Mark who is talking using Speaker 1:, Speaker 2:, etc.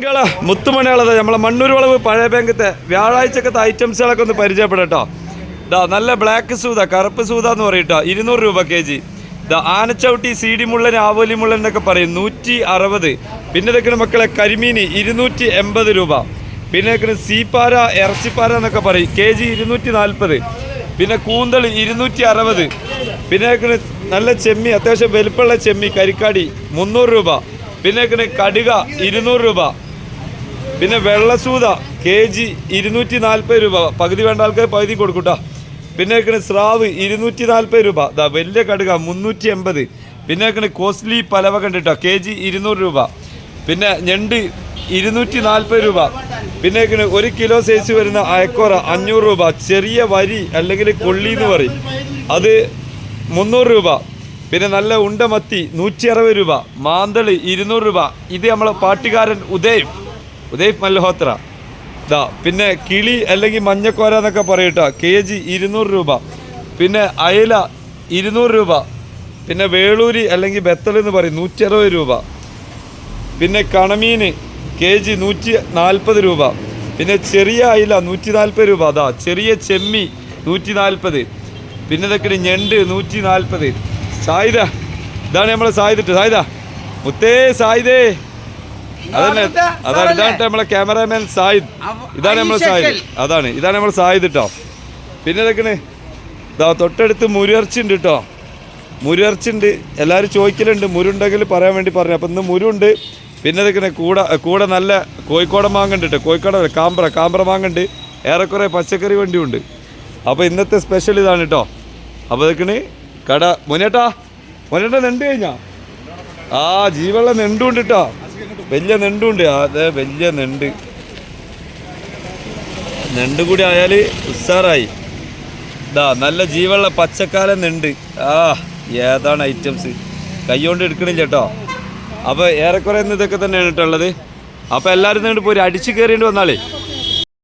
Speaker 1: നിങ്ങളെ മുത്തുമണികളത് നമ്മളെ മണ്ണൂർ വളവ് പഴയ ബാങ്കത്തെ വ്യാഴാഴ്ചക്കത്തെ ഐറ്റംസുകളൊക്കെ ഒന്ന് പരിചയപ്പെടട്ടോ. ഇതാ നല്ല ബ്ലാക്ക് സൂത കറുപ്പ് സൂത എന്ന് പറയട്ടോ. ഇരുന്നൂറ് രൂപ കെ ജി. ഇതാ ആനച്ചവിട്ടി സി ഡി മുള്ളൻ ആവോലി മുള്ളൻ എന്നൊക്കെ പറയും. നൂറ്റി അറുപത്. പിന്നെ നിൽക്കുന്ന മക്കളെ കരിമീനി ഇരുന്നൂറ്റി എൺപത് രൂപ. പിന്നെ നിൽക്കുന്ന സീപ്പാര ഇറച്ചിപ്പാര എന്നൊക്കെ പറയും. കെ ജി ഇരുന്നൂറ്റി നാൽപ്പത്. പിന്നെ കൂന്തൾ ഇരുന്നൂറ്റി അറുപത്. പിന്നെ നിൽക്കുന്ന നല്ല ചെമ്മി അത്യാവശ്യം വലുപ്പമുള്ള ചെമ്മി കരിക്കാടി മുന്നൂറ് രൂപ. പിന്നെ നിൽക്കുന്ന കടുക ഇരുന്നൂറ് രൂപ. പിന്നെ വെള്ളസൂത കെ ജി ഇരുന്നൂറ്റി നാൽപ്പത് രൂപ. പകുതി വേണ്ട ആൾക്കാർ പകുതി കൊടുക്കൂട്ടാ. പിന്നെ വെക്കണ സ്രാവ് ഇരുന്നൂറ്റി നാൽപ്പത് രൂപ. ദാ വലിയ കടുക മുന്നൂറ്റി എൺപത് പിന്നെ വെക്കണ കോസ്റ്റ്ലി പലവ കണ്ടിട്ടോ? കെ ജി ഇരുന്നൂറ് രൂപ. പിന്നെ ഞണ്ട് ഇരുന്നൂറ്റി നാൽപ്പത് രൂപ. പിന്നെ വെക്കണ ഒരു കിലോ സൈസ് വരുന്ന അയക്കോറ അഞ്ഞൂറ് രൂപ. ചെറിയ വരി അല്ലെങ്കിൽ കൊള്ളി എന്ന് പറയും. അത് മുന്നൂറ് രൂപ. പിന്നെ നല്ല ഉണ്ടമത്തി നൂറ്റി അറുപത് രൂപ. മാന്തളി ഇരുന്നൂറ് രൂപ. ഇത് നമ്മളെ പാട്ടുകാരൻ ഉദയ്. ഉദയ് മൽഹോത്ര. ഇതാ പിന്നെ കിളി അല്ലെങ്കിൽ മഞ്ഞക്കോര എന്നൊക്കെ പറയട്ടോ. കെ ജി ഇരുന്നൂറ് രൂപ. പിന്നെ അയല ഇരുന്നൂറ് രൂപ. പിന്നെ വേളൂരി അല്ലെങ്കിൽ ബെത്തൽ എന്ന് പറയും നൂറ്റി അറുപത് രൂപ. പിന്നെ കണമീന് കെ ജി നൂറ്റി നാൽപ്പത് രൂപ. പിന്നെ ചെറിയ അയില നൂറ്റി നാൽപ്പത് രൂപ. അതാ ചെറിയ ചെമ്മി നൂറ്റി നാൽപ്പത് പിന്നെ ഇതൊക്കെ ഞണ്ട് നൂറ്റി നാൽപ്പത് സായുധ ഇതാണ് നമ്മളെ സായുധ സായുധ മുത്തേ സായുധേ അതന്നെ അതാണ് ഇതാണ് നമ്മളെ ക്യാമറാമാൻ സായിദ്. ഇതാണ് നമ്മളെ സായിദ്. അതാണ് ഇതാണ് നമ്മളെ സായിദ് കേട്ടോ പിന്നെ ഇതൊക്കെ ഇതാ തൊട്ടടുത്ത് മുരിയർച്ചി ഉണ്ട് കേട്ടോ മുരിയർച്ചി ഉണ്ട് എല്ലാവരും ചോദിക്കലുണ്ട് മുരുണ്ടെങ്കിൽ പറയാൻ വേണ്ടി പറഞ്ഞു. അപ്പം ഇന്ന് മുരുണ്ട് പിന്നെ ഇതൊക്കെ കൂടെ കൂടെ നല്ല കോഴിക്കോടൻ മാങ്ങ ഉണ്ട് കേട്ടോ കോഴിക്കോട് കാമ്പ്ര കാമ്പ്ര മാങ്ങ ഉണ്ട്. ഏറെക്കുറെ പച്ചക്കറി വണ്ടി ഉണ്ട്. അപ്പോൾ ഇന്നത്തെ സ്പെഷ്യൽ ഇതാണ് കേട്ടോ അപ്പോൾ ഇതൊക്കെ കട മുനേട്ടാ മുനേട്ടാ നെണ്ട് കഴിഞ്ഞാ? ആ ജീവനുള്ള നെണ്ടുണ്ട് കേട്ടോ വലിയ നെണ്ടുണ്ട് അതെ വലിയ നെണ്ട് നെണ്ട് കൂടി ആയാൽ ഉഷാറായി ഇതാ നല്ല ജീവനുള്ള പച്ചക്കാലം നെണ്ട് ആ ഏതാണ് ഐറ്റംസ്? കൈകൊണ്ട് എടുക്കണില്ല കേട്ടോ. അപ്പോൾ ഏറെക്കുറെ ഇതൊക്കെ തന്നെയാണ് കേട്ടോ ഉള്ളത്. അപ്പോൾ എല്ലാവരും നിങ്ങോട്ട് പോയി അടിച്ചു കയറിയിട്ട് വന്നാളേ.